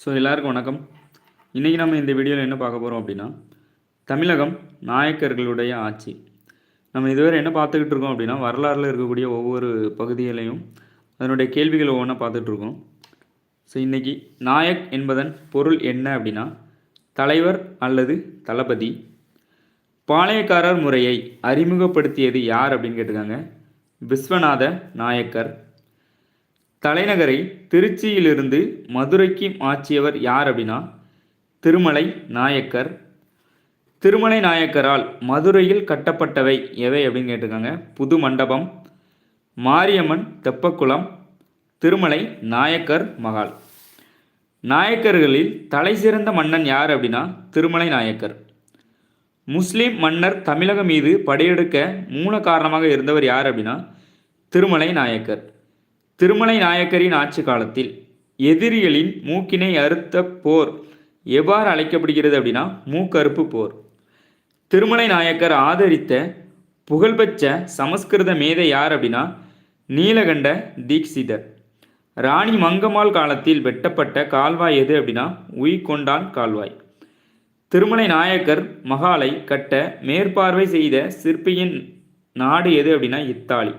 So எல்லாருக்கும் வணக்கம். இன்றைக்கி நம்ம இந்த வீடியோவில் என்ன பார்க்க போகிறோம் அப்படின்னா தமிழகம் நாயக்கர்களுடைய ஆட்சி. நம்ம இதுவரை என்ன பார்த்துக்கிட்டு இருக்கோம் அப்படின்னா வரலாறில் இருக்கக்கூடிய ஒவ்வொரு பகுதிகளையும் அதனுடைய கேள்விகள் ஒவ்வொன்றா பார்த்துட்ருக்கோம் ஸோ இன்றைக்கி நாயக் என்பதன் பொருள் என்ன அப்படின்னா தலைவர் அல்லது தளபதி. பாளையக்காரர் முறையை அறிமுகப்படுத்தியது யார் அப்படின்னு கேட்டிருக்காங்க. விஸ்வநாத நாயக்கர். தலைநகரை திருச்சியிலிருந்து மதுரைக்கு மாற்றியவர் யார் அப்படின்னா திருமலை நாயக்கர். திருமலை நாயக்கரால் மதுரையில் கட்டப்பட்டவை எவை அப்படின்னு கேட்டிருக்காங்க. புது மண்டபம் மாரியம்மன் தெப்பக்குளம் திருமலை நாயக்கர் மகால். நாயக்கர்களில் தலை சிறந்த மன்னன் யார் அப்படின்னா திருமலை நாயக்கர். முஸ்லிம் மன்னர் தமிழகம் மீது படையெடுக்க மூல காரணமாக இருந்தவர் யார் அப்படின்னா திருமலை நாயக்கர். திருமலை நாயக்கரின் ஆட்சி காலத்தில் எதிரிகளின் மூக்கினை அறுத்த போர் எவ்வாறு அழைக்கப்படுகிறது அப்படின்னா மூக்கறுப்பு போர். திருமலை நாயக்கர் ஆதரித்த புகழ்பெற்ற சமஸ்கிருத மேதை யார் அப்படின்னா நீலகண்ட தீக்ஷிதர். ராணி மங்கம்மாள் காலத்தில் வெட்டப்பட்ட கால்வாய் எது அப்படின்னா உய்கொண்டான் கால்வாய். திருமலை நாயக்கர் மகாலை கட்ட மேற்பார்வை செய்த சிற்பியின் நாடு எது அப்படின்னா இத்தாலி.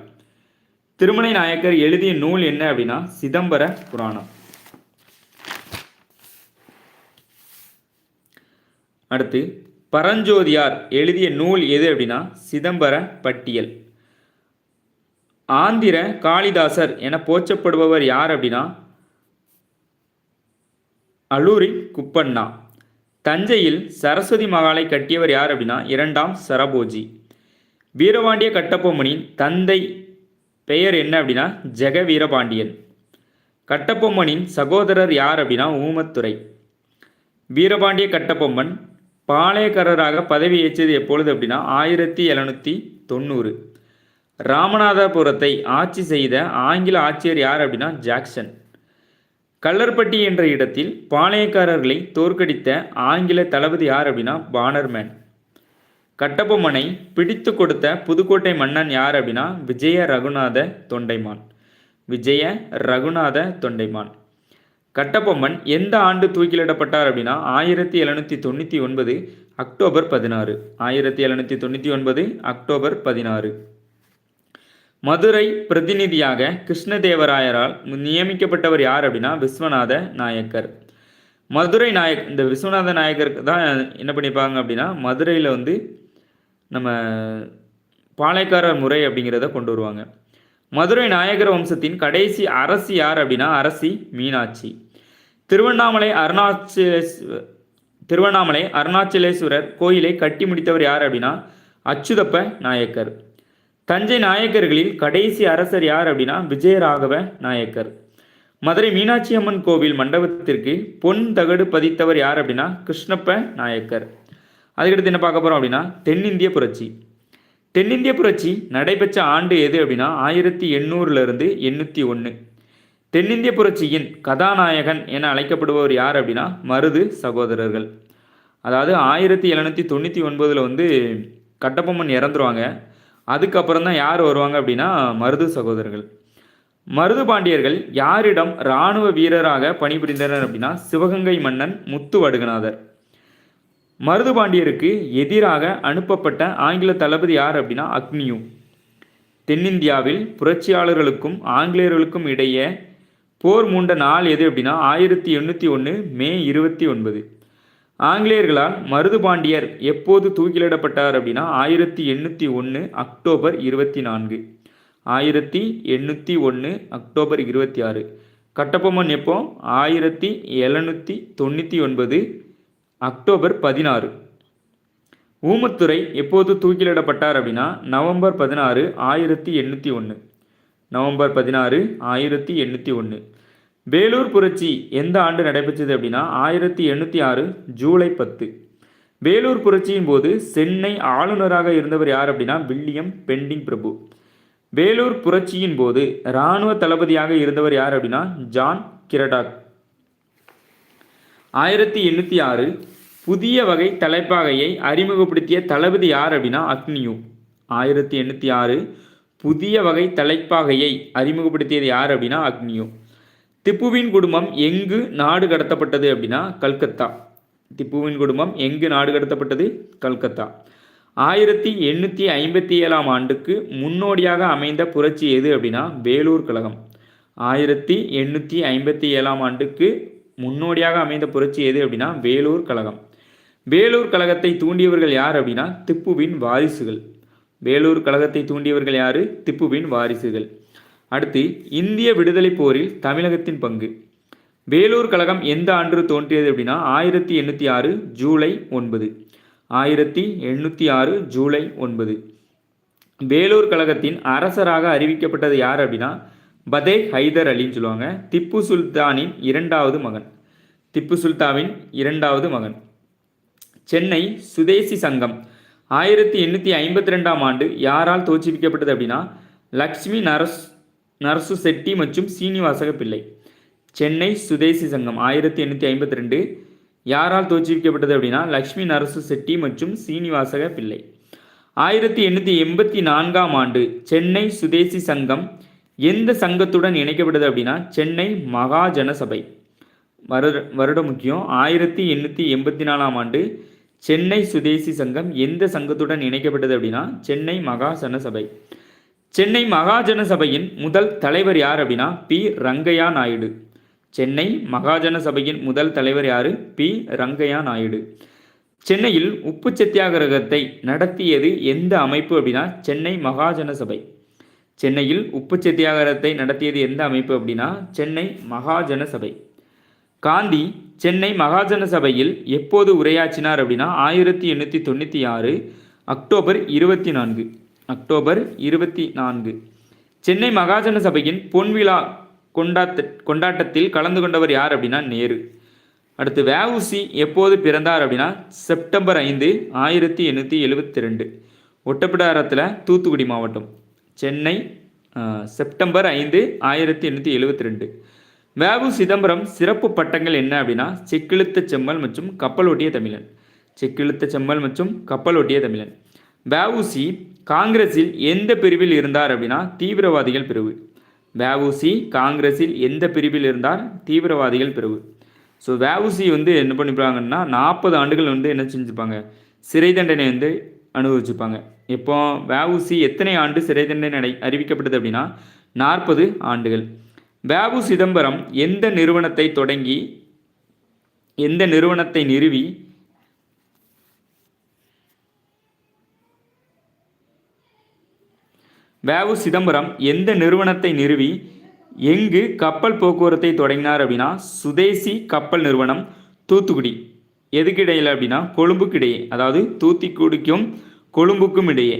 திருமலை நாயக்கர் எழுதிய நூல் என்ன அப்படின்னா சிதம்பர புராணம். அடுத்து பரஞ்சோதியார் எழுதிய நூல் எது அப்படின்னா சிதம்பர பட்டியல். ஆந்திர காளிதாசர் என போற்றப்படுபவர் யார் அப்படின்னா அலூரி குப்பண்ணா. தஞ்சையில் சரஸ்வதி மகாலை கட்டியவர் யார் அப்படின்னா இரண்டாம் சரபோஜி. வீரபாண்டிய கட்டபொம்மனின் தந்தை பெயர் என்ன அப்படின்னா ஜெக வீரபாண்டியன் கட்டபொம்மனின் சகோதரர் யார் அப்படின்னா ஊமத்துறை வீரபாண்டிய கட்டபொம்மன் பாளையக்காரராக பதவி ஏற்றது எப்பொழுது அப்படின்னா ஆயிரத்தி எழுநூற்றி தொண்ணூறு. ராமநாதபுரத்தை ஆட்சி செய்த ஆங்கில ஆட்சியர் யார் அப்படின்னா ஜாக்சன். கல்லர்பட்டி என்ற இடத்தில் பாளையக்காரர்களை தோற்கடித்த ஆங்கில தளபதி யார் அப்படின்னா பானர்மேன் கட்டபொம்மனை பிடித்து கொடுத்த புதுக்கோட்டை மன்னன் யார் அப்படின்னா விஜய ரகுநாத தொண்டைமான். விஜய ரகுநாத தொண்டைமான். கட்டபொம்மன் எந்த ஆண்டு தூக்கிலிடப்பட்டார் அப்படின்னா ஆயிரத்தி எழுநூற்றி தொண்ணூற்றி ஒன்பது அக்டோபர் பதினாறு. ஆயிரத்தி எழுநூற்றி தொண்ணூற்றி ஒன்பது அக்டோபர் பதினாறு. மதுரை பிரதிநிதியாக கிருஷ்ணதேவராயரால் நியமிக்கப்பட்டவர் யார் அப்படின்னா விஸ்வநாத நாயக்கர். மதுரை நாயக் இந்த விஸ்வநாத நாயக்கருக்கு தான் என்ன பண்ணிப்பாங்க அப்படின்னா மதுரையில் வந்து நம்ம பாளையக்காரர் முறை அப்படிங்கிறத கொண்டு வருவாங்க. மதுரை நாயகர் வம்சத்தின் கடைசி அரசி யார் அப்படின்னா அரசி மீனாட்சி. திருவண்ணாமலை அருணாச்சலேஸ்வ திருவண்ணாமலை அருணாச்சலேஸ்வரர் கோயிலை கட்டி முடித்தவர் யார் அப்படின்னா அச்சுதப்ப நாயக்கர். தஞ்சை நாயக்கர்களில் கடைசி அரசர் யார் அப்படின்னா விஜயராகவ நாயக்கர். மதுரை மீனாட்சி அம்மன் கோவில் மண்டபத்திற்கு பொன் தகடு பதித்தவர் யார் அப்படின்னா கிருஷ்ணப்ப நாயக்கர். அதுக்கடுத்து என்ன பார்க்க போகிறோம் அப்படின்னா தென்னிந்திய புரட்சி. தென்னிந்திய புரட்சி நடைபெற்ற ஆண்டு எது அப்படின்னா ஆயிரத்தி எண்ணூறுலேருந்து எண்ணூற்றி ஒன்று தென்னிந்திய புரட்சியின் கதாநாயகன் என அழைக்கப்படுபவர் யார் அப்படின்னா மருது சகோதரர்கள். அதாவது ஆயிரத்தி எழுநூற்றி தொண்ணூற்றி ஒன்பதில் வந்து கட்டபொம்மன் இறந்துருவாங்க. அதுக்கப்புறம் தான் யார் வருவாங்க அப்படின்னா மருது சகோதரர்கள். மருது பாண்டியர்கள் யாரிடம் இராணுவ வீரராக பணிபுரிந்தனர் அப்படின்னா சிவகங்கை மன்னன் முத்து மருதுபாண்டியருக்கு மருது பாண்டியருக்கு எதிராக அனுப்பப்பட்ட ஆங்கில தளபதி யார் அப்படின்னா அக்னியு. தென்னிந்தியாவில் புரட்சியாளர்களுக்கும் ஆங்கிலேயர்களுக்கும் இடையே போர் மூண்ட நாள் எது அப்படின்னா ஆயிரத்தி எண்ணூற்றி ஒன்று மே இருபத்தி ஒன்பது. ஆங்கிலேயர்களால் மருது பாண்டியர் எப்போது தூக்கிலிடப்பட்டார் அப்படின்னா ஆயிரத்தி எண்ணூற்றி ஒன்று அக்டோபர் இருபத்தி நான்கு. ஆயிரத்தி எண்ணூற்றி ஒன்று அக்டோபர் இருபத்தி ஆறு. கட்டபொம்மன் எப்போ? ஆயிரத்தி எழுநூற்றி தொண்ணூற்றி ஒன்பது அக்டோபர் பதினாறு. ஊமத்துறை எப்போது தூக்கிலிடப்பட்டார் அப்படின்னா நவம்பர் பதினாறு ஆயிரத்தி எண்ணூற்றி ஒன்று நவம்பர் பதினாறு ஆயிரத்தி எண்ணூற்றி ஒன்று வேலூர் புரட்சி எந்த ஆண்டு நடைபெற்றது அப்படின்னா ஆயிரத்தி எண்ணூற்றி ஆறு ஜூலை பத்து. வேலூர் புரட்சியின் போது சென்னை ஆளுநராக இருந்தவர் யார் அப்படின்னா வில்லியம் பெண்டிங் பிரபு. வேலூர் புரட்சியின் போது இராணுவ தளபதியாக இருந்தவர் யார் அப்படின்னா ஜான் கிரடாக். ஆயிரத்தி எண்ணூற்றி ஆறு புதிய வகை தலைப்பாகையை அறிமுகப்படுத்திய தளபதி யார் அப்படின்னா அக்னியு. ஆயிரத்தி எண்ணூற்றி ஆறு புதிய வகை தலைப்பாகையை அறிமுகப்படுத்தியது யார் அப்படின்னா அக்னியு. திப்புவின் குடும்பம் எங்கு நாடு கடத்தப்பட்டது அப்படின்னா கல்கத்தா. திப்புவின் குடும்பம் எங்கு நாடு கடத்தப்பட்டது? கல்கத்தா. ஆயிரத்தி எண்ணூற்றி ஐம்பத்தி ஏழாம் ஆண்டுக்கு முன்னோடியாக அமைந்த புரட்சி எது அப்படின்னா வேலூர் கழகம். ஆயிரத்தி எண்ணூற்றி ஐம்பத்தி ஏழாம் ஆண்டுக்கு முன்னோடியாக அமைந்த புரட்சி எது அப்படின்னா வேலூர் கழகம். வேலூர் கழகத்தை தூண்டியவர்கள் யார் அப்படின்னா திப்புவின் வாரிசுகள். வேலூர் கழகத்தை தூண்டியவர்கள் யார்? திப்புவின் வாரிசுகள். அடுத்து இந்திய விடுதலை போரில் தமிழகத்தின் பங்கு. வேலூர் கழகம் எந்த ஆண்டு தோன்றியது அப்படின்னா ஆயிரத்தி எண்ணூற்றி ஆறு ஜூலை ஒன்பது. ஆயிரத்தி எண்ணூற்றி ஆறு ஜூலை ஒன்பது. வேலூர் கழகத்தின் அரசராக அறிவிக்கப்பட்டது யார் அப்படின்னா பதே ஹைதர் அலின்னு சொல்லுவாங்க. திப்பு சுல்தானின் இரண்டாவது மகன். திப்பு சுல்தானின் இரண்டாவது மகன். சென்னை சுதேசி சங்கம். ஆயிரத்தி எண்ணூற்றி ஐம்பத்தி ரெண்டாம் ஆண்டு யாரால் தோற்றுவிக்கப்பட்டது அப்படின்னா லக்ஷ்மி நரஸ் நரசு செட்டி மற்றும் சீனிவாசக பிள்ளை. சென்னை சுதேசி சங்கம் ஆயிரத்தி எண்ணூற்றி ஐம்பத்தி ரெண்டு யாரால் தோற்றுவிக்கப்பட்டது அப்படின்னா லக்ஷ்மி நரசு செட்டி மற்றும் சீனிவாசக பிள்ளை. ஆயிரத்தி எண்ணூற்றி எண்பத்தி நான்காம் ஆண்டு சென்னை சுதேசி சங்கம் எந்த சங்கத்துடன் இணைக்கப்பட்டது அப்படின்னா சென்னை மகாஜனசபை. வருட வருடம் முக்கியம். ஆயிரத்தி எண்ணூற்றி எண்பத்தி நாலாம் ஆண்டு சென்னை சுதேசி சங்கம் எந்த சங்கத்துடன் இணைக்கப்பட்டது அப்படின்னா சென்னை மகாஜன சபை சென்னை மகாஜன சபையின் முதல் தலைவர் யார் அப்படின்னா பி. ரங்கையா நாயுடு. சென்னை மகாஜன சபையின் முதல் தலைவர் யாரு? பி. ரங்கையா நாயுடு. சென்னையில் உப்பு சத்தியாகிரகத்தை நடத்தியது எந்த அமைப்பு அப்படின்னா சென்னை மகாஜன சபை சென்னையில் உப்பு சத்தியாகிரகத்தை நடத்தியது எந்த அமைப்பு அப்படின்னா சென்னை மகாஜன சபை காந்தி சென்னை மகாஜன சபையில் எப்போது உரையாற்றினார் அப்படின்னா ஆயிரத்தி எண்ணூற்றி தொண்ணூற்றி ஆறு அக்டோபர் இருபத்தி நான்கு. அக்டோபர் இருபத்தி நான்கு. சென்னை மகாஜன சபையின் பொன்விழா கொண்டாட்ட கொண்டாட்டத்தில் கலந்து கொண்டவர் யார் அப்படின்னா நேரு. அடுத்து வஉசி எப்போது பிறந்தார் அப்படின்னா செப்டம்பர் ஐந்து ஆயிரத்தி எண்ணூற்றி எழுபத்தி ரெண்டு ஒட்டப்பிடாரத்தில் தூத்துக்குடி மாவட்டம். சென்னை செப்டம்பர் ஐந்து ஆயிரத்தி எண்ணூற்றி எழுபத்தி ரெண்டு வேவு சிதம்பரம் சிறப்பு பட்டங்கள் என்ன அப்படின்னா செக்கிழுத்த செம்மல் மற்றும் கப்பலோட்டிய தமிழன். செக்கிழுத்த செம்மல் மற்றும் கப்பலோட்டிய தமிழன். வேவுசி காங்கிரஸில் எந்த பிரிவில் இருந்தார் அப்படின்னா தீவிரவாதிகள் பிரிவு. வேவுசி காங்கிரஸில் எந்த பிரிவில் இருந்தார் தீவிரவாதிகள் பிரிவு. ஸோ வேவுசி வந்து என்ன பண்ணிப்பாங்கன்னா நாற்பது ஆண்டுகள் வந்து என்ன செஞ்சுப்பாங்க சிறை தண்டனை வந்து அனுபவிச்சுப்பாங்க. இப்போ வேவுசி எத்தனை ஆண்டு சிறை தண்டனை அறிவிக்கப்பட்டது அப்படின்னா நாற்பது ஆண்டுகள். பாபு சிதம்பரம் எந்த நிறுவனத்தை தொடங்கி எந்த நிறுவனத்தை நிறுவி வேவு சிதம்பரம் எந்த நிறுவனத்தை நிறுவி எங்கு கப்பல் போக்குவரத்தை தொடங்கினார் அப்படின்னா சுதேசி கப்பல் நிறுவனம் தூத்துக்குடி. எதுக்கு இடையில் அப்படின்னா கொழும்புக்கு இடையே அதாவது தூத்துக்குடிக்கும் கொழும்புக்கும் இடையே.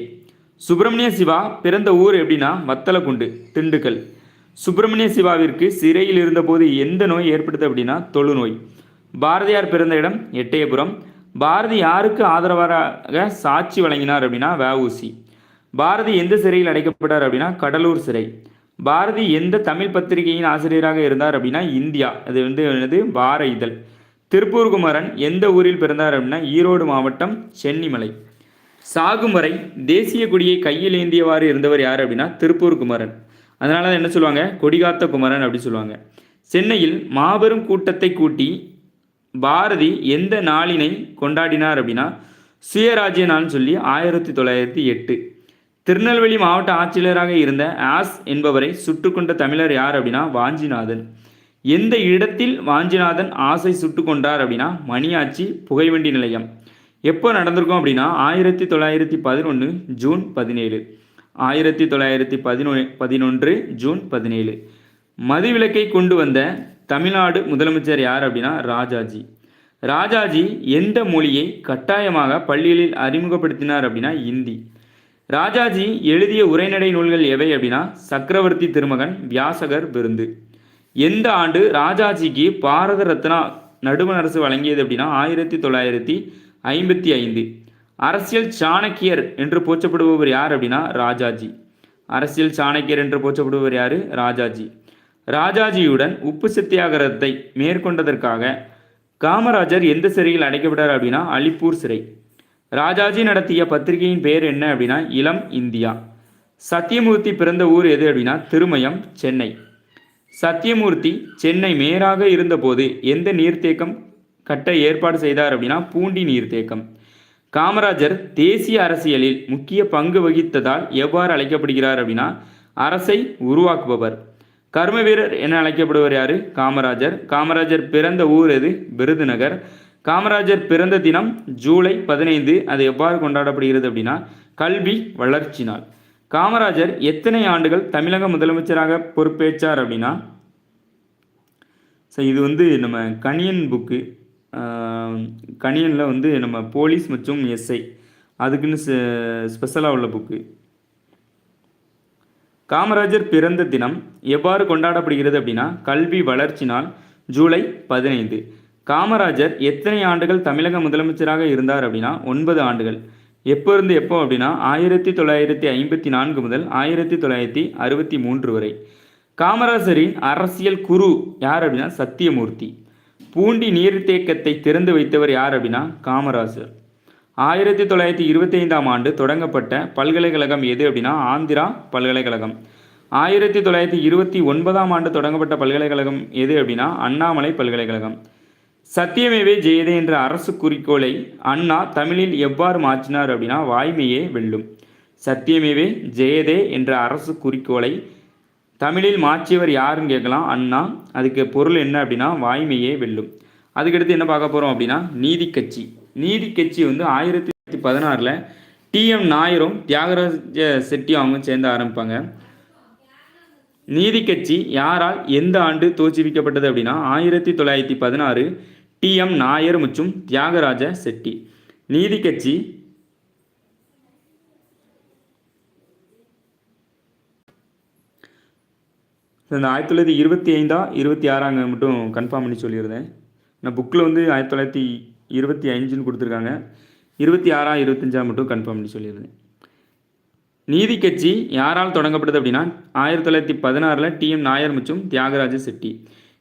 சுப்பிரமணிய சிவா பிறந்த ஊர் எப்படின்னா வத்தலக்குண்டு திண்டுக்கல். சுப்பிரமணிய சிவாவிற்கு சிறையில் இருந்தபோது எந்த நோய் ஏற்பட்டது அப்படின்னா தொழுநோய். பாரதியார் பிறந்த இடம் எட்டயபுரம். பாரதி யாருக்கு ஆதரவாக சாட்சி வழங்கினார் அப்படின்னா வஉசி. பாரதி எந்த சிறையில் அடைக்கப்பட்டார் அப்படின்னா கடலூர் சிறை. பாரதி எந்த தமிழ் பத்திரிகையின் ஆசிரியராக இருந்தார் அப்படின்னா இந்தியா. அது வந்து என்னது? வார இதழ். திருப்பூர் குமரன் எந்த ஊரில் பிறந்தார் அப்படின்னா ஈரோடு மாவட்டம் சென்னிமலை. சாகும் வரை தேசிய கொடியை கையில் ஏந்தியவாறு இருந்தவர் யார் அப்படின்னா திருப்பூர் குமரன் அதனால தான் என்ன சொல்லுவாங்க? கொடிகாத்த குமரன் அப்படி சொல்லுவாங்க. சென்னையில் மாபெரும் கூட்டத்தை கூட்டி பாரதி எந்த நாளினை கொண்டாடினார் அப்படின்னா? சுயராஜ்ய நாள்னு சொல்லி ஆயிரத்தி தொள்ளாயிரத்தி எட்டு. திருநெல்வேலி மாவட்ட ஆட்சியராக இருந்த ஆஸ் என்பவரை சுட்டுக்கொண்ட தமிழர் யார் அப்படின்னா? வாஞ்சிநாதன். எந்த இடத்தில் வாஞ்சிநாதன் ஆசை சுட்டு கொண்டார் அப்படின்னா? மணியாச்சி புகைவண்டி நிலையம். எப்போ நடந்திருக்கும் அப்படின்னா? ஆயிரத்தி தொள்ளாயிரத்தி பதினொன்று ஜூன் பதினேழு. ஆயிரத்தி தொள்ளாயிரத்தி பதினொ பதினொன்று ஜூன் பதினேழு. மதுவிலக்கை கொண்டு வந்த தமிழ்நாடு முதலமைச்சர் யார் அப்படின்னா ராஜாஜி. ராஜாஜி எந்த மொழியை கட்டாயமாக பள்ளிகளில் அறிமுகப்படுத்தினார் அப்படின்னா இந்தி. ராஜாஜி எழுதிய உரைநடை நூல்கள் எவை அப்படின்னா சக்கரவர்த்தி திருமகன் வியாசகர் விருந்து. எந்த ஆண்டு ராஜாஜிக்கு பாரத ரத்னா நடுவண் அரசு வழங்கியது அப்படின்னா ஆயிரத்தி தொள்ளாயிரத்தி ஐம்பத்தி ஐந்து. அரசியல் சாணக்கியர் என்று போற்றப்படுபவர் யார் அப்படின்னா ராஜாஜி. அரசியல் சாணக்கியர் என்று போற்றப்படுபவர் யாரு? ராஜாஜி. ராஜாஜியுடன் உப்பு சத்தியாகிரகத்தை மேற்கொண்டதற்காக காமராஜர் எந்த சிறையில் அடைக்கப்பட்டார் அப்படின்னா அலிப்பூர் சிறை. ராஜாஜி நடத்திய பத்திரிகையின் பெயர் என்ன அப்படின்னா இளம் இந்தியா. சத்தியமூர்த்தி பிறந்த ஊர் எது அப்படின்னா திருமயம் சென்னை. சத்தியமூர்த்தி சென்னை மேயராக இருந்தபோது எந்த நீர்த்தேக்கம் கட்ட ஏற்பாடு செய்தார் அப்படின்னா பூண்டி நீர்த்தேக்கம். காமராஜர் தேசிய அரசியலில் முக்கிய பங்கு வகித்ததால் எவ்வாறு அழைக்கப்படுகிறார் அப்படின்னா அரசை உருவாக்குபவர். கர்ம வீரர் என அழைக்கப்படுவர் யாரு? காமராஜர். காமராஜர் பிறந்த ஊர் எது? விருதுநகர். காமராஜர் பிறந்த தினம் ஜூலை பதினைந்து அது எவ்வாறு கொண்டாடப்படுகிறது அப்படின்னா கல்வி வளர்ச்சி நாள். காமராஜர் எத்தனை ஆண்டுகள் தமிழக முதலமைச்சராக பொறுப்பேற்றார் அப்படின்னா ஸோ இது வந்து நம்ம கணியன் புக்கு. கணியனில் வந்து நம்ம போலீஸ் மற்றும் எஸ்ஐ. அதுக்குன்னு ஸ்பெஷலாக உள்ள புக்கு காமராஜர் பிறந்த தினம் எவ்வாறு கொண்டாடப்படுகிறது அப்படின்னா கல்வி வளர்ச்சி நாள் ஜூலை பதினைந்து. காமராஜர் எத்தனை ஆண்டுகள் தமிழக முதலமைச்சராக இருந்தார் அப்படின்னா ஒன்பது ஆண்டுகள். எப்போ இருந்து எப்போ அப்படின்னா ஆயிரத்தி தொள்ளாயிரத்தி ஐம்பத்தி நான்கு முதல் ஆயிரத்தி தொள்ளாயிரத்தி அறுபத்தி மூன்று வரை. காமராஜரின் அரசியல் குரு யார் அப்படின்னா சத்தியமூர்த்தி. பூண்டி நீர்த்தேக்கத்தை திறந்து வைத்தவர் யார் அப்படின்னா காமராஜர் ஆயிரத்தி தொள்ளாயிரத்தி இருபத்தி ஐந்தாம் ஆண்டு தொடங்கப்பட்ட பல்கலைக்கழகம் எது அப்படின்னா ஆந்திரா பல்கலைக்கழகம். ஆயிரத்தி தொள்ளாயிரத்தி இருபத்தி ஒன்பதாம் ஆண்டு தொடங்கப்பட்ட பல்கலைக்கழகம் எது அப்படின்னா அண்ணாமலை பல்கலைக்கழகம். சத்தியமேவே ஜெயதே என்ற அரசு குறிக்கோளை அண்ணா தமிழில் எவ்வாறு மாற்றினார் அப்படின்னா வாய்மையே வெல்லும். சத்தியமேவே ஜெயதே என்ற அரசு குறிக்கோளை தமிழில் மாற்றியவர் யாருன்னு கேட்கலாம். அண்ணா அதுக்கு பொருள் என்ன அப்படின்னா வாய்மையே வெல்லும். அதுக்கடுத்து என்ன பார்க்க போகிறோம் அப்படின்னா நீதி கட்சி. நீதி கட்சி வந்து ஆயிரத்தி தொள்ளாயிரத்தி பதினாறில் டிஎம் நாயரும் தியாகராஜ செட்டியும் அவங்க சேர்ந்து ஆரம்பிப்பாங்க. நீதி கட்சி யாரால் எந்த ஆண்டு தோற்றுவிக்கப்பட்டது அப்படின்னா ஆயிரத்தி தொள்ளாயிரத்தி பதினாறு டிஎம் நாயர் மற்றும் தியாகராஜ செட்டி. நீதி கட்சி இந்த ஆயிரத்தி தொள்ளாயிரத்தி இருபத்தி ஐந்தா இருபத்தி ஆறாங்க மட்டும் கன்ஃபார்ம் பண்ணி சொல்லியிருந்தேன். நான் புக்கில் வந்து ஆயிரத்தி தொள்ளாயிரத்தி இருபத்தி அஞ்சுன்னு கொடுத்துருக்காங்க. இருபத்தி ஆறா இருபத்தஞ்சா மட்டும் கன்ஃபார்ம் பண்ணி சொல்லியிருந்தேன். நீதி கட்சி யாரால் தொடங்கப்பட்டது அப்படின்னா ஆயிரத்தி தொள்ளாயிரத்தி பதினாறில் டிஎம் நாயர் மற்றும் தியாகராஜ செட்டி.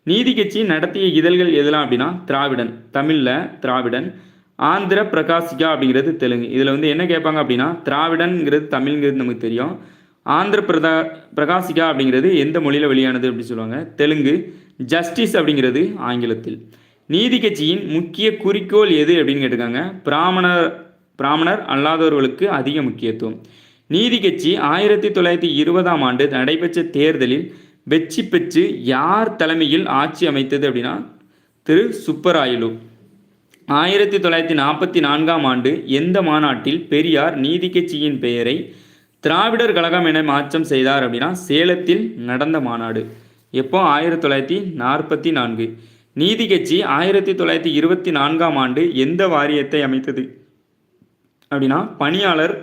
நீதி கட்சி நடத்திய இதழ்கள் எதெல்லாம் அப்படின்னா திராவிடன் தமிழில் திராவிடன் ஆந்திர பிரகாசிகா அப்படிங்கிறது தெலுங்கு. இதில் வந்து என்ன கேட்பாங்க அப்படின்னா திராவிடன்ங்கிறது தமிழ்ங்கிறது நமக்கு தெரியும். ஆந்திர பிரதா பிரகாசிகா அப்படிங்கிறது எந்த மொழியில் வெளியானது அப்படின்னு சொல்லுவாங்க? தெலுங்கு. ஜஸ்டிஸ் அப்படிங்கிறது ஆங்கிலத்தில். நீதி கட்சியின் முக்கிய குறிக்கோள் எது அப்படின்னு கேட்டிருக்காங்க? பிராமணர் பிராமணர் அல்லாதவர்களுக்கு அதிக முக்கியத்துவம். நீதி கட்சி ஆயிரத்தி தொள்ளாயிரத்தி இருபதாம் ஆண்டு நடைபெற்ற தேர்தலில் வெற்றி பெற்று யார் தலைமையில் ஆட்சி அமைத்தது அப்படின்னா திரு. சுப்பராயலு. ஆயிரத்தி தொள்ளாயிரத்தி நாற்பத்தி நான்காம் ஆண்டு எந்த மாநாட்டில் பெரியார் நீதி கட்சியின் பெயரை திராவிடர் கழகம் என மாற்றம் செய்தார் அப்படின்னா சேலத்தில் நடந்த மாநாடு. எப்போ? ஆயிரத்தி தொள்ளாயிரத்தி நாற்பத்தி நான்கு. நீதி கட்சி ஆயிரத்தி தொள்ளாயிரத்தி இருபத்தி நான்காம் ஆண்டு எந்த வாரியத்தை அமைத்தது? அப்படின்னா பணியாளர்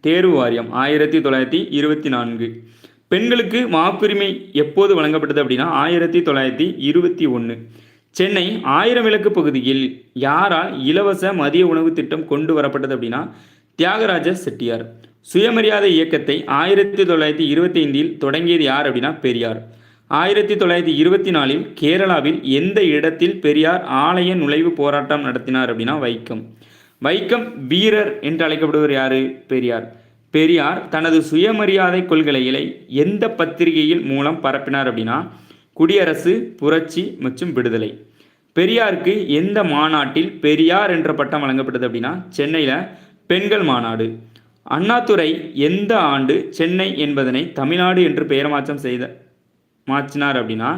தேர்வு வாரியம் ஆயிரத்தி தொள்ளாயிரத்தி இருபத்தி நான்கு. பெண்களுக்கு வாக்குரிமை எப்போது வழங்கப்பட்டது அப்படின்னா ஆயிரத்தி தொள்ளாயிரத்தி இருபத்தி ஒன்று. சென்னை ஆயிரம் விளக்கு பகுதியில் யாரால் இலவச மதிய உணவு திட்டம் கொண்டு வரப்பட்டது அப்படின்னா தியாகராஜ செட்டியார். சுயமரியாதை இயக்கத்தை ஆயிரத்தி தொள்ளாயிரத்தி இருபத்தி ஐந்தில் தொடங்கியது யார் அப்படின்னா பெரியார். ஆயிரத்தி தொள்ளாயிரத்தி இருபத்தி நாலில் கேரளாவில் எந்த இடத்தில் பெரியார் ஆலய நுழைவு போராட்டம் நடத்தினார் அப்படின்னா வைக்கம். வைக்கம் வீரர் என்று அழைக்கப்படுவர் யாரு? பெரியார். பெரியார் தனது சுயமரியாதை கொள்கைகளை எந்த பத்திரிகையில் மூலம் பரப்பினார் அப்படின்னா குடியரசு புரட்சி மற்றும் விடுதலை. பெரியாருக்கு எந்த மாநாட்டில் பெரியார் என்ற பட்டம் வழங்கப்பட்டது அப்படின்னா சென்னையில் பெண்கள் மாநாடு. அண்ணாதுரை எந்த ஆண்டு சென்னை என்பதனை தமிழ்நாடு என்று பெயர் மாற்றம் செய்த மாற்றினார் அப்படின்னா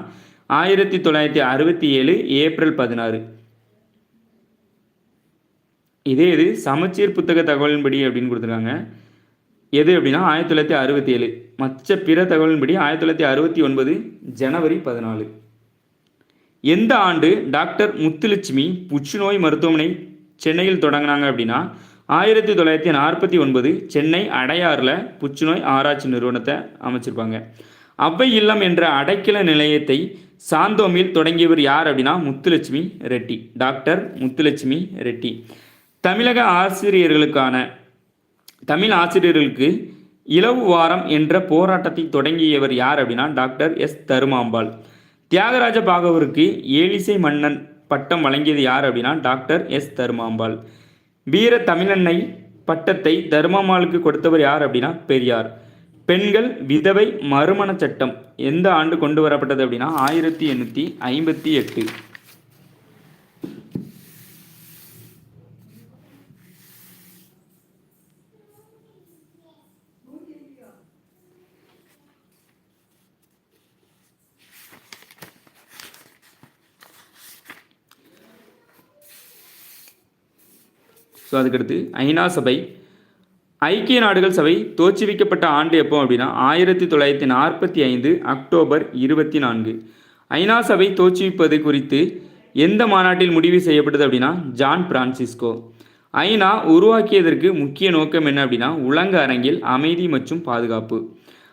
ஆயிரத்தி தொள்ளாயிரத்தி அறுபத்தி ஏழு ஏப்ரல் பதினாறு. இதே இது சமச்சீர் புத்தக தகவலின்படி அப்படின்னு கொடுத்துருக்காங்க. எது அப்படின்னா ஆயிரத்தி தொள்ளாயிரத்தி அறுபத்தி ஏழு. மற்ற பிற தகவலின்படி ஆயிரத்தி தொள்ளாயிரத்தி அறுபத்தி ஒன்பது ஜனவரி பதினாலு. எந்த ஆண்டு டாக்டர் முத்துலட்சுமி புற்றுநோய் மருத்துவமனை சென்னையில் தொடங்கினாங்க அப்படின்னா ஆயிரத்தி தொள்ளாயிரத்தி நாற்பத்தி ஒன்பது சென்னை அடையாறில் புற்றுநோய் ஆராய்ச்சி நிறுவனத்தை அமைச்சிருப்பாங்க. அவ்வை இல்லம் என்ற அடைக்கல நிலையத்தை சாந்தோமில் தொடங்கியவர் யார் அப்படின்னா முத்துலட்சுமி ரெட்டி டாக்டர் முத்துலட்சுமி ரெட்டி. தமிழக ஆசிரியர்களுக்கான தமிழ் ஆசிரியர்களுக்கு இலவு வாரம் என்ற போராட்டத்தை தொடங்கியவர் யார் அப்படின்னா டாக்டர் எஸ் தருமாம்பாள். தியாகராஜ பாகவருக்கு ஏலிசை மன்னன் பட்டம் வழங்கியது யார் அப்படின்னா டாக்டர் எஸ் தருமாம்பாள். வீர தமிழன்னை பட்டத்தை தர்மமாலுக்கு கொடுத்தவர் யார் அப்படின்னா பெரியார். பெண்கள் விதவை மறுமண சட்டம் எந்த ஆண்டு கொண்டு வரப்பட்டது அப்படின்னா ஆயிரத்தி எண்ணூற்றி ஐம்பத்தி எட்டு. ஸோ அதுக்கடுத்து ஐநா சபை. ஐக்கிய நாடுகள் சபை தோற்றுவிக்கப்பட்ட ஆண்டு எப்போ அப்படின்னா ஆயிரத்தி தொள்ளாயிரத்தி நாற்பத்தி ஐந்து அக்டோபர் இருபத்தி நான்கு. ஐநா சபை தோற்றுவிப்பது குறித்து எந்த மாநாட்டில் முடிவு செய்யப்பட்டது அப்படின்னா ஜான் பிரான்சிஸ்கோ. ஐநா உருவாக்கியதற்கு முக்கிய நோக்கம் என்ன அப்படின்னா உலக அரங்கில் அமைதி மற்றும் பாதுகாப்பு.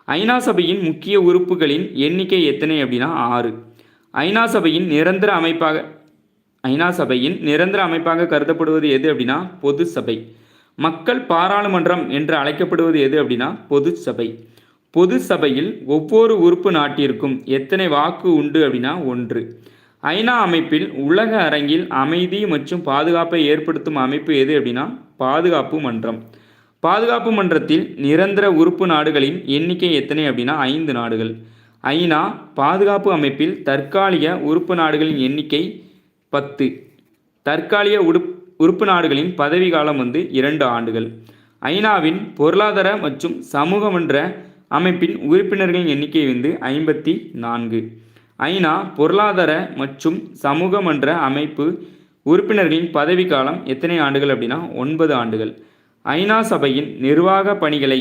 ஐநா சபையின் முக்கிய உறுப்புகளின் எண்ணிக்கை எத்தனை அப்படின்னா ஆறு. ஐநா சபையின் நிரந்தர அமைப்பாக ஐநா சபையின் நிரந்தர அமைப்பாக கருதப்படுவது எது அப்படின்னா பொது சபை. மக்கள் பாராளுமன்றம் என்று அழைக்கப்படுவது எது அப்படின்னா பொது சபை. பொது சபையில் ஒவ்வொரு உறுப்பு நாட்டிற்கும் எத்தனை வாக்கு உண்டு அப்படின்னா ஒன்று. ஐநா அமைப்பில் உலக அரங்கில் அமைதி மற்றும் பாதுகாப்பை ஏற்படுத்தும் அமைப்பு எது அப்படின்னா பாதுகாப்பு மன்றம். பாதுகாப்பு மன்றத்தில் நிரந்தர உறுப்பு நாடுகளின் எண்ணிக்கை எத்தனை அப்படின்னா ஐந்து நாடுகள். ஐநா பாதுகாப்பு அமைப்பில் தற்காலிக உறுப்பு நாடுகளின் எண்ணிக்கை பத்து. தற்காலிக உடுப் உறுப்பு நாடுகளின் பதவி காலம் வந்து இரண்டு ஆண்டுகள். ஐநாவின் பொருளாதார மற்றும் சமூக மன்ற அமைப்பின் உறுப்பினர்களின் எண்ணிக்கை வந்து ஐம்பத்தி நான்கு. ஐநா பொருளாதார மற்றும் சமூக மன்ற அமைப்பு உறுப்பினர்களின் பதவி காலம் எத்தனை ஆண்டுகள் அப்படின்னா ஒன்பது ஆண்டுகள். ஐநா சபையின் நிர்வாக பணிகளை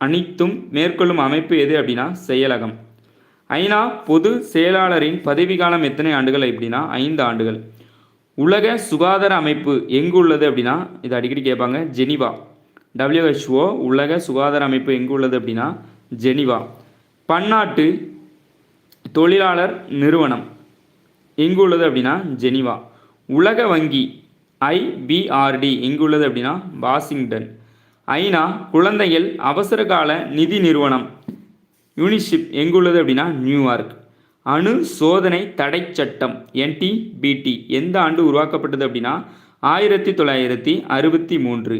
அனைத்தும் மேற்கொள்ளும் அமைப்பு எது அப்படின்னா செயலகம். ஐநா பொது செயலாளரின் பதவிக்காலம் எத்தனை ஆண்டுகள் அப்படின்னா ஐந்து ஆண்டுகள். உலக சுகாதார அமைப்பு எங்கு உள்ளது அப்படின்னா இது அடிக்கடி கேட்பாங்க ஜெனிவா. டபிள்யூஹெச்ஓ உலக சுகாதார அமைப்பு எங்கு உள்ளது அப்படின்னா ஜெனிவா. பன்னாட்டு தொழிலாளர் நிறுவனம் எங்கு உள்ளது அப்படின்னா ஜெனிவா. உலக வங்கி ஐபிஆர்டி எங்கு உள்ளது அப்படின்னா வாஷிங்டன். ஐநா குழந்தைகள் அவசரகால நிதி நிறுவனம் யூனிஷிப் எங்குள்ளது அப்படின்னா நியூயார்க். அணு சோதனை தடை சட்டம் என்டிபிடி எந்த ஆண்டு உருவாக்கப்பட்டது அப்படின்னா ஆயிரத்தி தொள்ளாயிரத்தி அறுபத்தி மூன்று.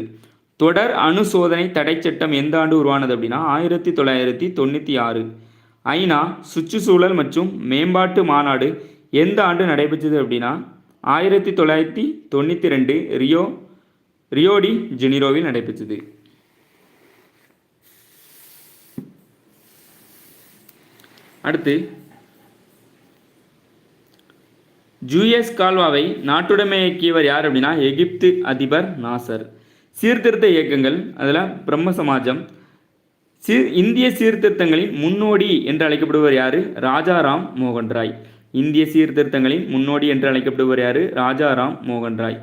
தொடர் அணு சோதனை தடை சட்டம் எந்த ஆண்டு உருவானது அப்படின்னா ஆயிரத்தி தொள்ளாயிரத்தி தொண்ணூற்றி ஆறு. ஐநா சுற்றுச்சூழல் மற்றும் மேம்பாட்டு மாநாடு எந்த ஆண்டு நடைபெற்றது அப்படின்னா ஆயிரத்தி தொள்ளாயிரத்தி தொண்ணூற்றி ரெண்டு ரியோ ரியோடி ஜெனிரோவில் நடைபெற்றது. அடுத்து ஜூயஸ் கால்வாவை நாட்டுடைமையாக்கியவர் யார் அப்படின்னா எகிப்து அதிபர் நாசர். சீர்திருத்த இயக்கங்கள் அதில் பிரம்ம சமாஜம். சீர் இந்திய சீர்திருத்தங்களின் முன்னோடி என்று அழைக்கப்படுவர் யார்? ராஜாராம் மோகன் ராய். இந்திய சீர்திருத்தங்களின் முன்னோடி என்று அழைக்கப்படுவர் யார்? ராஜாராம் மோகன் ராய்.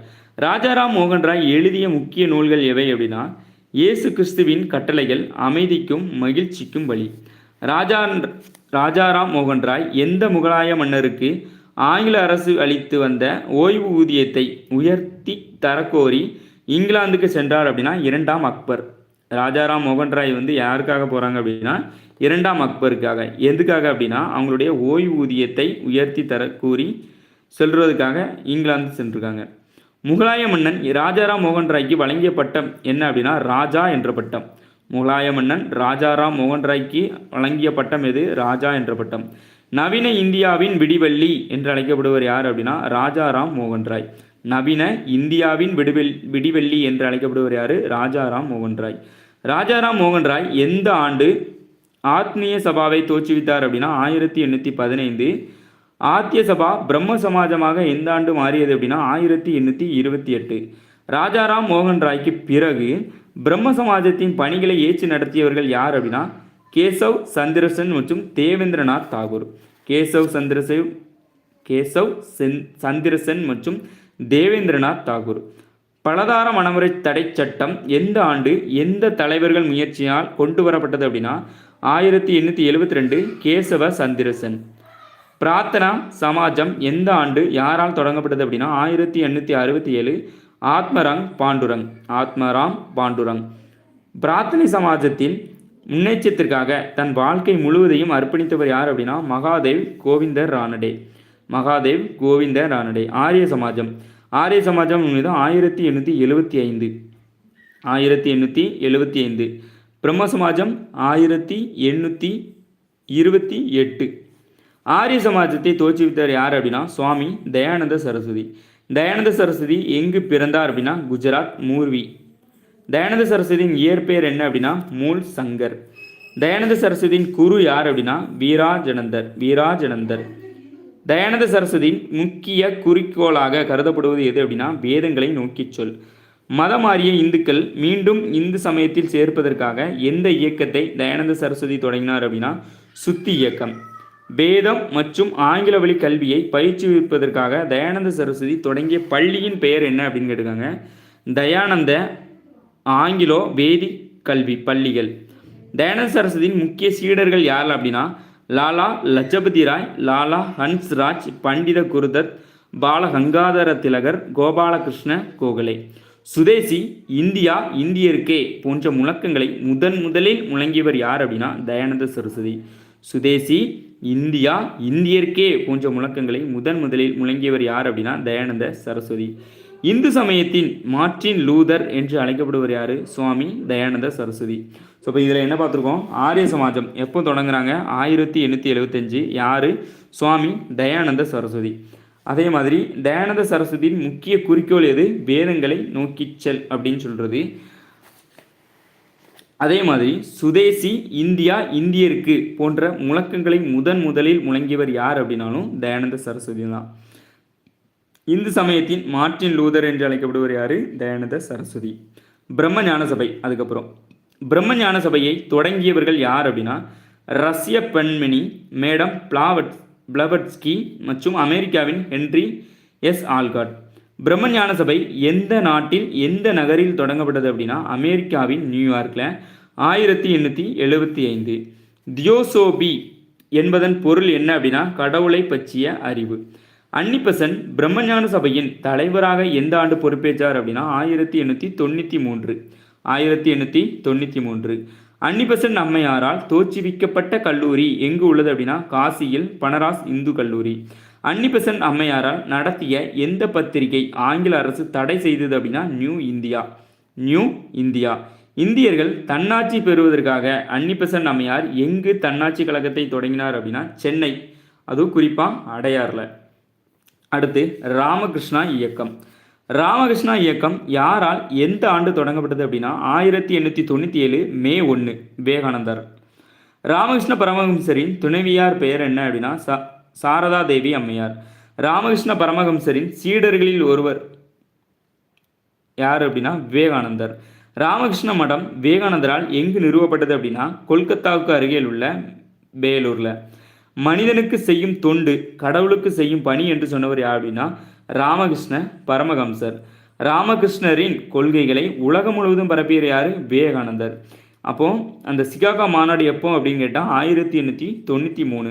ராஜாராம் மோகன் ராய் எழுதிய முக்கிய நூல்கள் எவை அப்படின்னா இயேசு கிறிஸ்துவின் கட்டளைகள் அமைதிக்கும் மகிழ்ச்சிக்கும் வழி. ராஜா ராஜாராம் மோகன் ராய் எந்த முகலாய மன்னருக்கு ஆங்கில அரசு அளித்து வந்த ஓய்வு ஊதியத்தை உயர்த்தி தரக்கோரி இங்கிலாந்துக்கு சென்றார் அப்படின்னா இரண்டாம் அக்பர். ராஜாராம் மோகன் ராய் வந்து யாருக்காக போகிறாங்க அப்படின்னா இரண்டாம் அக்பருக்காக. எதுக்காக அப்படின்னா அவங்களுடைய ஓய்வூதியத்தை உயர்த்தி தர கூறி செல்றதுக்காக இங்கிலாந்து சென்றிருக்காங்க. முகலாய மன்னன் ராஜாராம் மோகன் ராய்க்கு வழங்கிய பட்டம் என்ன அப்படின்னா ராஜா என்ற பட்டம். முகலாய மன்னன் ராஜாராம் மோகன் ராய்க்கு வழங்கிய பட்டம் எது? ராஜா என்ற பட்டம். நவீன இந்தியாவின் விடிவெள்ளி என்று அழைக்கப்படுவர் யார் அப்படின்னா ராஜாராம் மோகன் ராய் நவீன இந்தியாவின் விடுவெல் விடிவெள்ளி என்று அழைக்கப்படுவர் யார்? ராஜாராம் மோகன் ராய் ராஜாராம் மோகன் ராய் எந்த ஆண்டு ஆத்மீய சபாவை தோற்றுவித்தார் அப்படின்னா ஆயிரத்தி எண்ணூற்றி பதினைந்து. ஆத்திய சபா பிரம்ம சமாஜமாக எந்த ஆண்டு மாறியது அப்படின்னா ஆயிரத்தி எண்ணூற்றி இருபத்தி எட்டு. ராஜாராம் மோகன் ராய்க்கு பிறகு பிரம்ம சமாஜத்தின் பணிகளை ஏற்று நடத்தியவர்கள் யார் அப்படின்னா கேசவ் சந்திரசன் மற்றும் தேவேந்திரநாத் தாகூர். கேசவ் சந்திரசேவ் கேசவ் சென் சந்திரசன் மற்றும் தேவேந்திரநாத் தாகூர். பலதார மனமுறை தடை சட்டம் எந்த ஆண்டு எந்த தலைவர்கள் முயற்சியால் கொண்டு வரப்பட்டது அப்படின்னா ஆயிரத்தி எண்ணூற்றி எழுபத்தி ரெண்டு கேசவ சந்திரசன். பிரார்த்தனா சமாஜம் எந்த ஆண்டு யாரால் தொடங்கப்பட்டது அப்படின்னா ஆயிரத்தி எண்ணூற்றி அறுபத்தி ஏழு ஆத்மரங் பாண்டுரங் ஆத்மராம் பாண்டுரங். பிரார்த்தனை சமாஜத்தின் முன்னேற்றத்திற்காக தன் வாழ்க்கை முழுவதையும் அர்ப்பணித்தவர் யார் அப்படின்னா மகாதேவ் கோவிந்தர் ரானடே. மகாதேவ் கோவிந்தர் ரானடே ஆரிய சமாஜம். ஆரிய சமாஜம் மீது ஆயிரத்தி எண்ணூற்றி எழுபத்தி ஐந்து. ஆயிரத்தி எண்ணூற்றி எழுபத்தி ஐந்து. பிரம்ம சமாஜம் ஆயிரத்தி எண்ணூற்றி இருபத்தி எட்டு. ஆரிய சமாஜத்தை தோற்றுவித்தவர் யார் அப்படின்னா சுவாமி தயானந்த சரஸ்வதி. தயானந்த சரஸ்வதி எங்கு பிறந்தார் அப்படின்னா குஜராத் மூர்வி. தயானந்த சரஸ்வதியின் இயற்பெயர் என்ன அப்படின்னா மூல் சங்கர். தயானந்த சரஸ்வதியின் குரு யார் அப்படின்னா வீராஜனந்தர் வீராஜனந்தர் தயானந்த சரஸ்வதியின் முக்கிய குறிக்கோளாக கருதப்படுவது எது அப்படின்னா வேதங்களை நோக்கிச் சொல். மதம் மாறிய இந்துக்கள் மீண்டும் இந்து சமயத்தில் சேர்ப்பதற்காக எந்த இயக்கத்தை தயானந்த சரஸ்வதி தொடங்கினார் அப்படின்னா சுத்தி இயக்கம். வேதம் மற்றும் ஆங்கில வழி கல்வியை பயிற்றுவிப்பதற்காக தயானந்த சரஸ்வதி தொடங்கிய பள்ளியின் பெயர் என்ன அப்படின்னு கேட்டுக்காங்க தயானந்த ஆங்கிலோ வேதி கல்வி பள்ளிகள். தயானந்த சரஸ்வதியின் முக்கிய சீடர்கள் யார் அப்படின்னா லாலா லஜபதி ராய் லாலா ஹன்ஸ்ராஜ் பண்டித குருதத் பால கங்காதர திலகர் கோபாலகிருஷ்ண கோகலே. சுதேசி இந்தியா இந்தியருக்கே போன்ற முழக்கங்களை முதன் முதலில் முழங்கியவர் யார் அப்படின்னா தயானந்த சரஸ்வதி. சுதேசி இந்தியா இந்தியர்க்கே போன்ற முழக்கங்களை முதன் முதலில் முழங்கியவர் யார் அப்படின்னா தயானந்த சரஸ்வதி. இந்து சமயத்தின் மார்ட்டின் லூதர் என்று அழைக்கப்படுவர் யார்? சுவாமி தயானந்த சரஸ்வதி. ஸோ இப்போ இதில் என்ன பார்த்துருக்கோம்? ஆரிய சமாஜம். எப்போ தொடங்குறாங்க? ஆயிரத்தி எண்ணூற்றி எழுபத்தஞ்சு யார்? சுவாமி தயானந்த சரஸ்வதி. அதே மாதிரி தயானந்த சரஸ்வதியின் முக்கிய குறிக்கோள் எது? வேதங்களை நோக்கிச்சல் அப்படின்னு சொல்கிறது அதே மாதிரி சுதேசி இந்தியா இந்தியருக்கு போன்ற முழக்கங்களை முதன் முதலில் முழங்கியவர் யார் அப்படின்னாலும் தயானந்த சரஸ்வதி தான். இந்து சமயத்தின் மார்ட்டின் லூதர் என்று அழைக்கப்படுவர் யாரு? தயானந்த சரஸ்வதி. பிரம்ம ஞான சபை அதுக்கப்புறம். பிரம்ம ஞான சபையை தொடங்கியவர்கள் யார் அப்படின்னா ரஷ்ய பெண்மணி மேடம் பிளாவட் பிளவட்ஸ்கி மற்றும் அமெரிக்காவின் ஹென்றி எஸ் ஆல்காட். பிரம்மஞான சபை எந்த நாட்டில் எந்த நகரில் தொடங்கப்பட்டது அப்படின்னா அமெரிக்காவின் நியூயார்க்கில் ஆயிரத்தி எண்ணூற்றி எழுபத்தி ஐந்து. தியோசோபி என்பதன் பொருள் என்ன அப்படின்னா கடவுளை பற்றிய அறிவு. அன்னிபசன் பிரம்மஞான சபையின் தலைவராக எந்த ஆண்டு பொறுப்பேற்றார் அப்படின்னா ஆயிரத்தி எண்ணூற்றி தொண்ணூற்றி மூன்று. ஆயிரத்தி எண்ணூற்றி தொண்ணூற்றி மூன்று. அன்னிபசன் அம்மையாரால் தோற்றுவிக்கப்பட்ட கல்லூரி எங்கு உள்ளது அப்படின்னா காசியில் பனராஸ் இந்து கல்லூரி. அன்னிபெசன்ட் அம்மையாரால் நடத்திய எந்த பத்திரிகை ஆங்கில அரசு தடை செய்தது அப்படின்னா நியூ இந்தியா. New India. இந்தியர்கள் தன்னாட்சி பெறுவதற்காக அன்னிபெசன்ட் அம்மையார் எங்கு தன்னாட்சி கழகத்தை தொடங்கினார் அப்படின்னா சென்னை. அதுவும் குறிப்பாக அடையாறில் அடுத்து ராமகிருஷ்ணா இயக்கம். ராமகிருஷ்ணா இயக்கம் யாரால் எந்த ஆண்டு தொடங்கப்பட்டது அப்படின்னா ஆயிரத்தி எண்ணூற்றி தொண்ணூற்றி ஏழு மே ஒன்று விவேகானந்தர். ராமகிருஷ்ண பரமஹம்சரின் துணைவியார் பெயர் என்ன அப்படின்னா சா சாரதா தேவி அம்மையார். ராமகிருஷ்ண பரமஹம்சரின் சீடர்களில் ஒருவர் யார் அப்படின்னா விவேகானந்தர். ராமகிருஷ்ண மடம் விவேகானந்தரால் எங்கு நிறுவப்பட்டது அப்படின்னா கொல்கத்தாவுக்கு அருகில் உள்ள வேலூரில். மனிதனுக்கு செய்யும் தொண்டு கடவுளுக்கு செய்யும் பணி என்று சொன்னவர் யார் அப்படின்னா ராமகிருஷ்ண பரமஹம்சர். ராமகிருஷ்ணரின் கொள்கைகளை உலகம் முழுவதும் பரப்பியர் யார்? விவேகானந்தர். அப்போ அந்த சிகாகா மாநாடு எப்போ அப்படின்னு கேட்டால் ஆயிரத்தி எண்ணூற்றி தொண்ணூற்றி மூணு.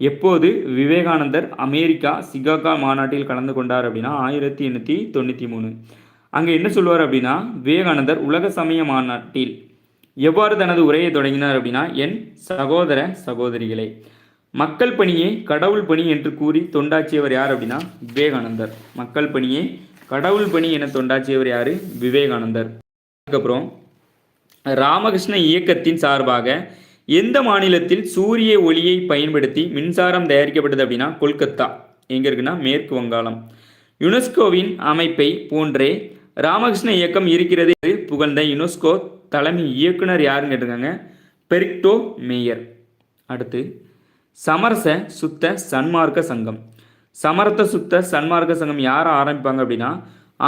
எப்போது விவேகானந்தர் அமெரிக்கா சிகாகா மாநாட்டில் கலந்து கொண்டார் அப்படின்னா ஆயிரத்தி எண்ணூற்றி தொண்ணூற்றி மூணு. அங்கே என்ன சொல்லுவார் அப்படின்னா விவேகானந்தர் உலக சமய மாநாட்டில் எவ்வாறு தனது உரையை தொடங்கினார் அப்படின்னா என் சகோதர சகோதரிகளே மக்கள் பணியே கடவுள் பணி என்று கூறி தொண்டாற்றியவர் யார் அப்படின்னா விவேகானந்தர். மக்கள் பணியே கடவுள் பணி என தொண்டாற்றியவர் யார்? விவேகானந்தர். அதுக்கப்புறம் ராமகிருஷ்ண இயக்கத்தின் சார்பாக எந்த மாநிலத்தில் சூரிய ஒளியை பயன்படுத்தி மின்சாரம் தயாரிக்கப்பட்டது அப்படின்னா கொல்கத்தா. எங்கே இருக்குன்னா மேற்கு வங்காளம். யுனெஸ்கோவின் அமைப்பை போன்றே ராமகிருஷ்ண இயக்கம் இருக்கிறது புகழ்ந்த யுனெஸ்கோ தலைமை இயக்குனர் யாருன்னு கேட்டிருக்காங்க? பெரிக்டோ மேயர். அடுத்து சமரச சுத்த சன்மார்க்க சங்கம். சமரத்த சுத்த சன்மார்க்க சங்கம் யாரை ஆரம்பிப்பாங்க அப்படின்னா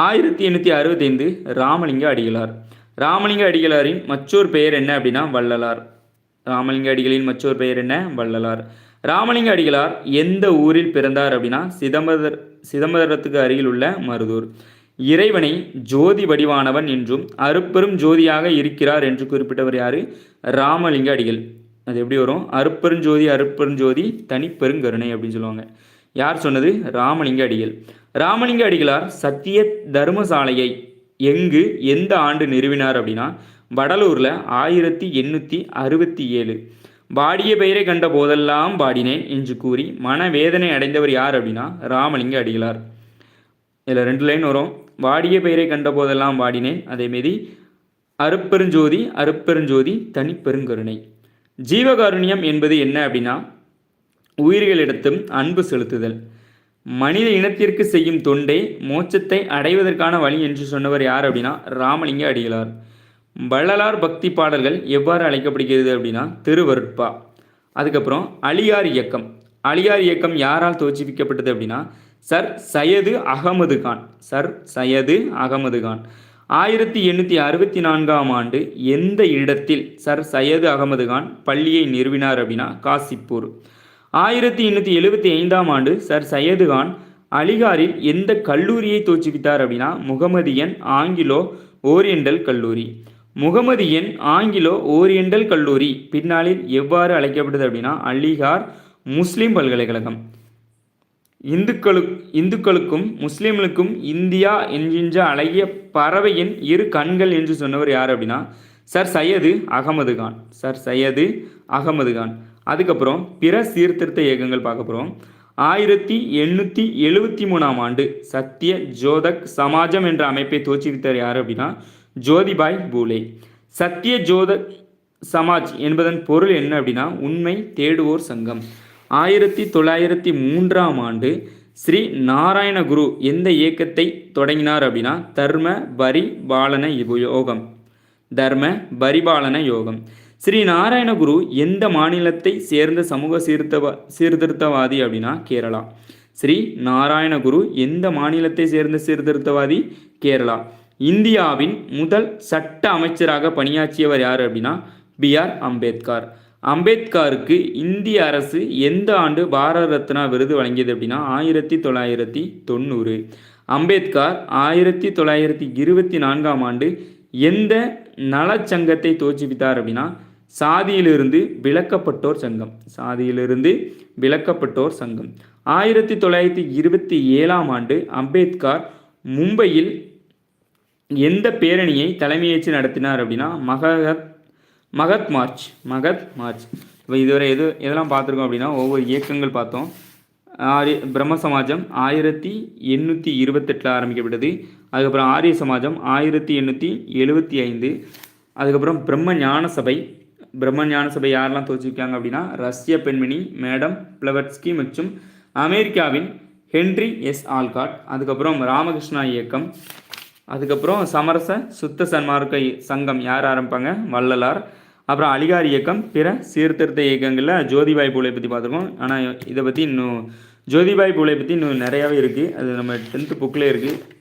ஆயிரத்தி எண்ணூற்றி அறுபத்தைந்து ராமலிங்க அடிகளார். ராமலிங்க அடிகளாரின் மற்றொரு பெயர் என்ன அப்படின்னா வள்ளலார். ராமலிங்க அடிகளின் மற்றொரு பெயர் என்ன? வள்ளலார். ராமலிங்க அடிகளார் எந்த ஊரில் பிறந்தார் அப்படின்னா சிதம்பர சிதம்பரத்துக்கு அருகில் உள்ள மருதூர். இறைவனை ஜோதி வடிவானவன் என்றும் அருப்பெரும் ஜோதியாக இருக்கிறார் என்று குறிப்பிட்டவர் யாரு? ராமலிங்க அடிகள். அது எப்படி வரும்? அருப்பெருஞ்சோதி அருப்பெருஞ்சோதி தனிப்பெருங்கருணை அப்படின்னு சொல்லுவாங்க. யார் சொன்னது? ராமலிங்க அடிகள். ராமலிங்க அடிகளார் சத்திய தர்மசாலையை எங்கு எந்த ஆண்டு நிறுவினார் அப்படின்னா வடலூரில் ஆயிரத்தி எண்ணூற்றி அறுபத்தி ஏழு. பாடிய பெயரை கண்ட போதெல்லாம் பாடினேன் என்று கூறி மனவேதனை அடைந்தவர் யார் அப்படின்னா ராமலிங்க அடிகளார். இதில் ரெண்டு லைன் வரும். வாடிய பெயரை கண்ட போதெல்லாம் பாடினேன் அதேமாரி அருப்பெருஞ்சோதி அருப்பெருஞ்சோதி தனி பெருங்கருணை ஜீவகாருண்யம் என்பது என்ன அப்படின்னா உயிர்களிடத்தும் அன்பு செலுத்துதல். மனித இனத்திற்கு செய்யும் தொண்டே மோட்சத்தை அடைவதற்கான வழி என்று சொன்னவர் யார் அப்படின்னா ராமலிங்க அடிகளார். வள்ளலார் பக்தி பாடல்கள் எவ்வாறு அழைக்கப்படுகிறது அப்படின்னா திருவருட்பா. அதுக்கப்புறம் அலியார் இயக்கம். அலியார் இயக்கம் யாரால் தோற்றுவிக்கப்பட்டது அப்படின்னா சர் சையது அகமது கான். சர் சையது அகமது கான். ஆயிரத்தி எண்ணூற்றி அறுபத்தி நான்காம் ஆண்டு எந்த இடத்தில் சர் சையது அகமது கான் பள்ளியை நிறுவினார் அப்படின்னா காசிப்பூர். ஆயிரத்தி எண்ணூற்றி எழுபத்தி ஐந்தாம் ஆண்டு சர் சையது கான் அலிகாரில் எந்த கல்லூரியை தோற்றுவித்தார் அப்படின்னா முகமதியன் ஆங்கிலோ ஓரியண்டல் கல்லூரி. முகமதியன் ஆங்கிலோ ஓரியண்டல் கல்லூரி பின்னாளில் எவ்வாறு அழைக்கப்பட்டது அப்படின்னா அலிகார் முஸ்லீம் பல்கலைக்கழகம். இந்துக்களுக்கு இந்துக்களுக்கும் முஸ்லீம்களுக்கும் இந்தியா என்கின்ற அழகிய பறவையின் இரு கண்கள் என்று சொன்னவர் யார் அப்படின்னா சர் சையது அகமது கான். சர் சையது அகமது கான். அதுக்கப்புறம் பிற சீர்திருத்த இயக்கங்கள் பார்க்க போகிறோம் ஆயிரத்தி எண்ணூற்றி எழுபத்தி மூணாம் ஆண்டு சத்திய ஜோதக் சமாஜம் என்ற அமைப்பை தோற்றுவித்தார் யார் அப்படின்னா ஜோதிபாய் பூலே. சத்திய ஜோத சமாஜ் என்பதன் பொருள் என்ன அப்படின்னா உண்மை தேடுவோர் சங்கம். ஆயிரத்தி தொள்ளாயிரத்தி மூன்றாம் ஆண்டு ஸ்ரீ நாராயணகுரு எந்த இயக்கத்தை தொடங்கினார் அப்படின்னா தர்ம பரிபாலன யோகம். தர்ம பரிபாலன யோகம். ஸ்ரீ நாராயணகுரு எந்த மாநிலத்தை சேர்ந்த சமூக சீர்திருத்தவா சீர்திருத்தவாதி அப்படின்னா கேரளா. ஸ்ரீ நாராயணகுரு எந்த மாநிலத்தை சேர்ந்த சீர்திருத்தவாதி? கேரளா. இந்தியாவின் முதல் சட்ட அமைச்சராக பணியாற்றியவர் யார் அப்படின்னா பி ஆர் அம்பேத்கர். அம்பேத்கருக்கு இந்திய அரசு எந்த ஆண்டு பாரத ரத்னா விருது வழங்கியது அப்படின்னா ஆயிரத்தி தொள்ளாயிரத்தி தொண்ணூறு. அம்பேத்கர் ஆயிரத்தி தொள்ளாயிரத்தி இருபத்தி நான்காம் ஆண்டு எந்த நலச்சங்கத்தை தோற்றுவித்தார் அப்படின்னா சாதியிலிருந்து விலக்கப்பட்டோர் சங்கம். சாதியிலிருந்து விளக்கப்பட்டோர் சங்கம். ஆயிரத்தி தொள்ளாயிரத்தி இருபத்தி ஏழாம் ஆண்டு அம்பேத்கர் மும்பையில் எந்த பேரணியை தலைமையேற்று நடத்தினார் அப்படின்னா மகத் மகத் மார்ச் மகத் மார்ச். இப்போ இதுவரை எது எதெல்லாம் பார்த்துருக்கோம் அப்படின்னா ஒவ்வொரு இயக்கங்கள் பார்த்தோம். ஆரிய பிரம்ம சமாஜம் ஆயிரத்தி எண்ணூற்றி இருபத்தெட்டில் ஆரம்பிக்கப்பட்டது. அதுக்கப்புறம் ஆரிய சமாஜம் ஆயிரத்தி எண்ணூற்றி எழுபத்தி ஐந்து. அதுக்கப்புறம் பிரம்ம ஞான சபை. பிரம்ம ஞான சபை யாரெல்லாம் துவச்சிருக்காங்க அப்படின்னா ரஷ்ய பெண்மணி மேடம் பிளவட்ஸ்கி மற்றும் அமெரிக்காவின் ஹென்ரி எஸ் ஆல்காட். அதுக்கப்புறம் ராமகிருஷ்ணா இயக்கம். அதுக்கப்புறம் சமரச சுத்த சன்மார்க்க சங்கம் யார் ஆரம்பிப்பாங்க? வள்ளலார். அப்புறம் அலிகார் இயக்கம் பிற சீர்திருத்த இயக்கங்களில் ஜோதிபாய் பூலை பற்றி பார்த்துருக்கோம். ஆனால் இதை பற்றி இன்னும் ஜோதிபாய் பூலை பற்றி இன்னும் நிறையாவே இருக்குது அது நம்ம டென்த்து புக்கில் இருக்குது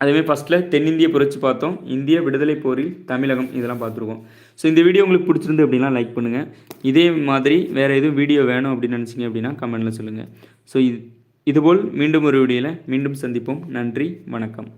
அதேமாதிரி ஃபஸ்ட்டில் தென்னிந்திய புரட்சி பார்த்தோம். இந்திய விடுதலை போரில் தமிழகம் இதெல்லாம் பார்த்துருக்கோம். ஸோ இந்த வீடியோ உங்களுக்கு பிடிச்சிருந்து அப்படின்னா லைக் பண்ணுங்கள் இதே மாதிரி வேறு எதுவும் வீடியோ வேணும் அப்படின்னு நினச்சிங்க அப்படின்னா கமெண்ட்டில் சொல்லுங்கள் ஸோ இது இதுபோல் மீண்டும் ஒரு வீடியோவில் மீண்டும் சந்திப்போம். நன்றி வணக்கம்.